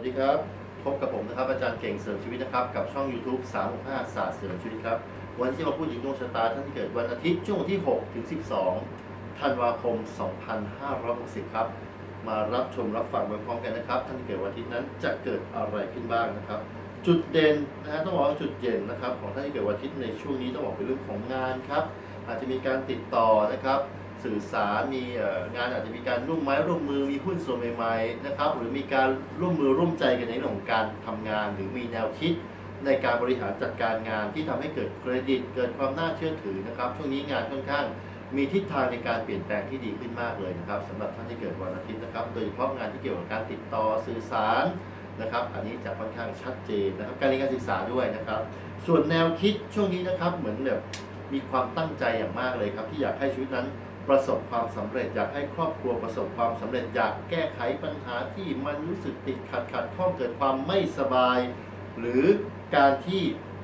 วัสดีครับ พบกับผมนะครับอาจารย์เก่งเสริมชีวิตนะครับ กับช่อง YouTube 365ศาสตร์เสริมชีวิตครับ วันที่มาพูดถึงดวงชะตาท่านที่เกิดวันอาทิตย์ช่วงที่6ถึง12ธันวาคม 2560 ครับ มารับชมรับฟังไปพร้อมกันนะครับ ท่านที่เกิดวันอาทิตย์นั้นจะเกิดอะไรขึ้นบ้างนะครับ จุดเด่นนะฮะต้องบอกว่าจุดเด่นนะครับ ของท่านที่เกิดวันอาทิตย์ในช่วงนี้ต้องบอกเป็นเรื่องของงานครับอาจจะมีการติดต่อนะครับ สื่อสารมีงานอาจจะมีการร่วมไม้ร่วมมือมีหุ้นส่วนใหม่ๆนะครับหรือมีการร่วมมือร่วมใจกันในเรื่องของการทำงาน หรือมีแนวคิดในการบริหารจัดการงานที่ทำให้เกิดเครดิต เกิดความน่าเชื่อถือนะครับ ช่วงนี้งานค่อนข้างมีทิศทางในการเปลี่ยนแปลงที่ดีขึ้นมากเลยนะครับสำหรับท่านที่เกิดวันอาทิตย์นะครับ โดยเฉพาะงานที่เกี่ยวกับการติดต่อสื่อสารนะครับ อันนี้จะค่อนข้างชัดเจนนะครับ การเรียนการศึกษาด้วยนะครับ ส่วนแนวคิดช่วงนี้นะครับเหมือนแบบมีความตั้งใจอย่างมากเลยครับ ที่อยากให้ชีวิตนั้น ประสบความสำเร็จอยากให้ครอบครัวประสบความสำเร็จอยากแก้ไขปัญหาที่มันรู้สึกติดขัดขัดข้องเกิดความไม่สบาย หรือการที่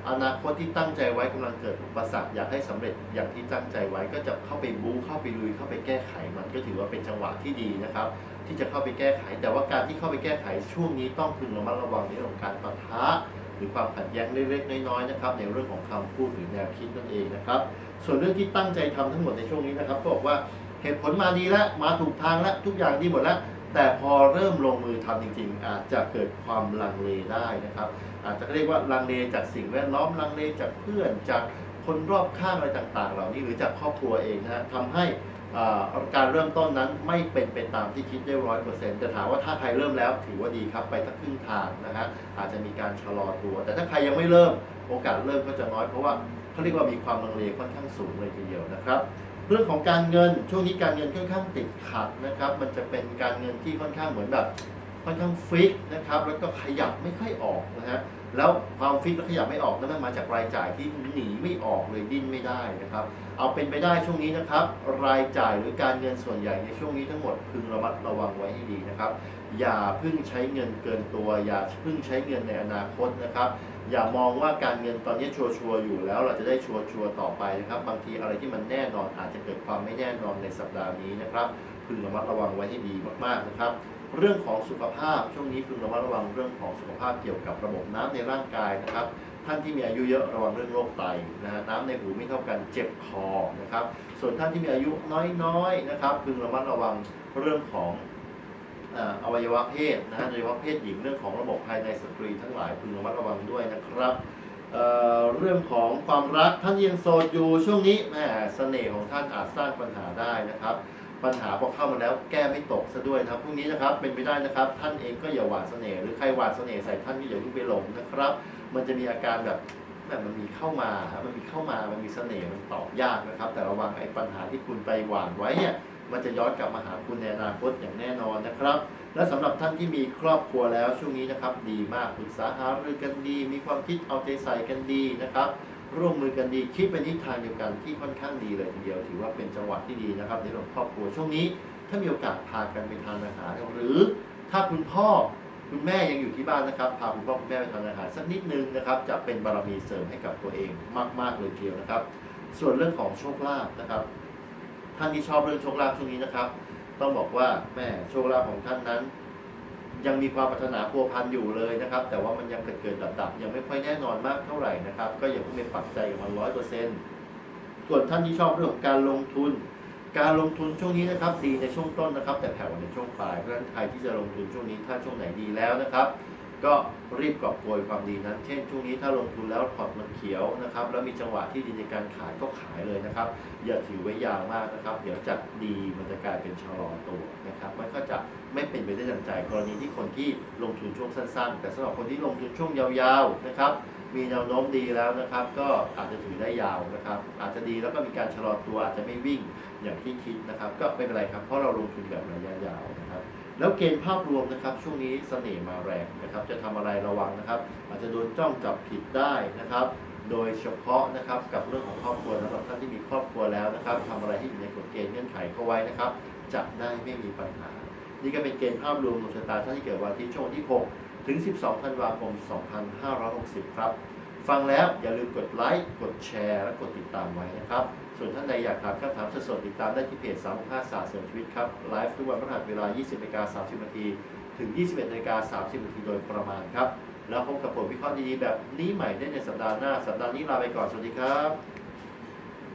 อนาคตที่ตั้งใจไว้กำลังเกิดอุปสรรคอยากให้สำเร็จอย่างที่ตั้งใจไว้ก็จะเข้าไปบู๊เข้าไปลุยเข้าไปแก้ไขมันก็ถือว่าเป็นจังหวะที่ดีนะครับ ที่จะเข้าไปแก้ไข แต่ว่าการที่เข้าไปแก้ไขช่วงนี้ต้องพึงระมัดระวังในเรื่องของการปะทะ หรือความขัดแย้งเล็กๆน้อยๆนะครับ ในเรื่องของคำพูดหรือแนวคิดนั่นเองนะครับ ส่วนเรื่องที่ตั้งใจทำทั้งหมดในช่วงนี้นะครับก็บอกว่าเหตุผลมาดีแล้วมาถูกทางแล้วทุกอย่างดีหมดแล้วแต่พอเริ่มลงมือทำจริง ๆ อาจจะเกิดความลังเลได้นะครับ อาจจะเรียกว่าลังเลจากสิ่งแวดล้อมลังเลจากเพื่อนจากคนรอบข้างอะไรต่าง ๆ เหล่านี้หรือจากครอบครัวเองนะฮะทำให้ การเริ่มต้นนั้นไม่เป็นไปตามที่คิดได้ร้อยเปอร์เซ็นต์แต่ถามว่าถ้าใครเริ่มแล้วถือว่าดีครับไปสักครึ่งทางนะฮะอาจจะมีการชะลอตัว แต่ถ้าใครยังไม่เริ่มโอกาสเริ่มก็จะน้อยเพราะว่าเขาเรียกว่ามีความลังเลค่อนข้างสูงเลยทีเดียวนะครับ เรื่องของการเงินช่วงนี้การเงินค่อนข้างติดขัดนะครับ มันจะเป็นการเงินที่ค่อนข้างเหมือนแบบค่อนข้างฟิกนะครับแล้วก็ขยับไม่ค่อยออกนะฮะ แล้วความฟิกและขยับไม่ออกนั้นมันมาจากรายจ่ายที่หนีไม่ออกเลยดิ้นไม่ได้นะครับ เอาเป็นไปได้ช่วงนี้นะครับ รายจ่ายหรือการเงินส่วนใหญ่ในช่วงนี้ทั้งหมดพึงระมัดระวังไว้ให้ดีนะครับ อย่าเพิ่งใช้เงินเกินตัว อย่าเพิ่งใช้เงินในอนาคตนะครับ อย่ามองว่าการเงินตอนนี้ชัวร์ๆอยู่แล้วเราจะได้ชัวร์ๆต่อไปนะครับ บางทีอะไรที่มันแน่นอนอาจจะเกิดความไม่แน่นอนในสัปดาห์นี้นะครับ พึงระมัดระวังไว้ให้ดีมากๆนะครับ เรื่องของสุขภาพช่วงนี้พึงระมัดระวังเรื่องของสุขภาพเกี่ยวกับระบบน้ำในร่างกายนะครับ ท่านที่มีอายุเยอะระวังเรื่องโรคไตนะฮะน้ำในหูไม่เท่ากันเจ็บคอนะครับ ส่วนท่านที่มีอายุน้อยๆนะครับ พึงระมัดระวังเรื่องของอวัยวะเพศนะฮะโดยเฉพาะเพศหญิงเรื่องของระบบภายในสตรีทั้งหลายพึงระมัดระวังด้วยนะครับเเรื่องของความรักท่านยังโสดอยู่ช่วงนี้แหมเสน่ห์ของท่านอาจสร้างปัญหาได้นะครับ ปัญหาพอเข้ามาแล้วแก้ไม่ตกซะด้วยนะครับพรุ่งนี้นะครับเป็นไปได้นะครับ ท่านเองก็อย่าหวานเสน่ห์หรือใครหวานเสน่ห์ใส่ท่านก็อย่าเพิ่งไปหลงนะครับ มันจะมีอาการแบบแบบมันมีเข้ามาครับมันมีเข้ามามันมีเสน่ห์มันตอบยากนะครับ แต่ระวังไอ้ปัญหาที่คุณไปหวานไว้เนี่ยมันจะย้อนกลับมาหาคุณในอนาคตอย่างแน่นอนนะครับ และสำหรับท่านที่มีครอบครัวแล้วช่วงนี้นะครับ ดีมากปรึกษาหารือกันดี มีความคิดเอาใจใส่กันดีนะครับ ร่วมมือกันดีคิดเป็นทิศทางเดียวกันที่ค่อนข้างดีเลยทีเดียว ถือว่าเป็นจังหวะที่ดีนะครับในเรื่องครอบครัวช่วงนี้ถ้ามีโอกาสพากันไปทานอาหารหรือถ้าคุณพ่อคุณแม่ยังอยู่ที่บ้านนะครับพาคุณพ่อคุณแม่ไปทานอาหารสักนิดนึงนะครับ จะเป็นบารมีเสริมให้กับตัวเองมาก ๆเลยทีเดียวนะครับ ส่วนเรื่องของโชคลาภนะครับ ท่านที่ชอบเรื่องโชคลาภช่วงนี้นะครับ ต้องบอกว่าแม่โชคลาภของท่านนั้น ยังมีความปรารถนาพัวพันอยู่เลยนะครับ แต่ว่ามันยังเกิดเกิดดับดับๆยังไม่ค่อยแน่นอนมากเท่าไหร่นะครับ ก็อย่าเพิ่งไปปักใจกับมันร้อยเปอร์เซ็นต์ส่วนท่านที่ชอบเรื่องของการลงทุน การลงทุนช่วงนี้นะครับดีในช่วงต้นนะครับ แต่แผ่วในช่วงปลายเพราะฉะนั้นใครที่จะลงทุนช่วงนี้ถ้าช่วงไหนดีแล้วนะครับ ก็รีบกอบโกยความดีนั้น เช่นช่วงนี้ถ้าลงทุนแล้วพอร์ตมันเขียวนะครับ แล้วมีจังหวะที่ดีในการขายก็ขายเลยนะครับ อย่าถือไว้ยาวมากนะครับ เดี๋ยวจะดีมันจะกลายเป็นชะลอตัวนะครับ มันก็จะไม่เป็นไปได้ดังใจ กรณีที่คนที่ลงทุนช่วงสั้นๆ แต่สำหรับคนที่ลงทุนช่วงยาวๆนะครับ มีแนวโน้มดีแล้วนะครับ ก็อาจจะถือได้ยาวนะครับ อาจจะดีแล้วก็มีการชะลอตัวอาจจะไม่วิ่งอย่างที่คิดนะครับ ก็ไม่เป็นไรครับ เพราะเราลงทุนแบบระยะยาวนะครับ แล้วเกณฑ์ภาพรวมนะครับช่วงนี้เสน่ห์มาแรงนะครับ จะทำอะไรระวังนะครับ อาจจะโดนจ้องจับผิดได้นะครับ โดยเฉพาะนะครับกับเรื่องของครอบครัวสำหรับท่านที่มีครอบครัวแล้วนะครับทำอะไรที่อยู่ในกฎเกณฑ์เงื่อนไขเข้าไว้นะครับจะได้ไม่มีปัญหา นี่ก็เป็นเกณฑ์ภาพรวมดวงชะตาท่านที่เกิดวันที่ช่วงที่ 6 ถึง 12 ธันวาคม 2560 ครับ ฟังแล้วอย่าลืมกดไลค์ กดแชร์ และกดติดตามไว้นะครับ ส่วนท่านใดอยากถามคำถามสดๆติดตามได้ที่เพจ365ศาสตร์เสริมชีวิตครับ ไลฟ์ทุกวันพฤหัสเวลา 20นาฬิกา30นาทีถึง 21นาฬิกา30นาทีโดยประมาณครับ แล้วพบกับผมวิเคราะห์ดีๆแบบนี้ใหม่ได้ในสัปดาห์หน้า สัปดาห์นี้ลาไปก่อน สวัสดีครับ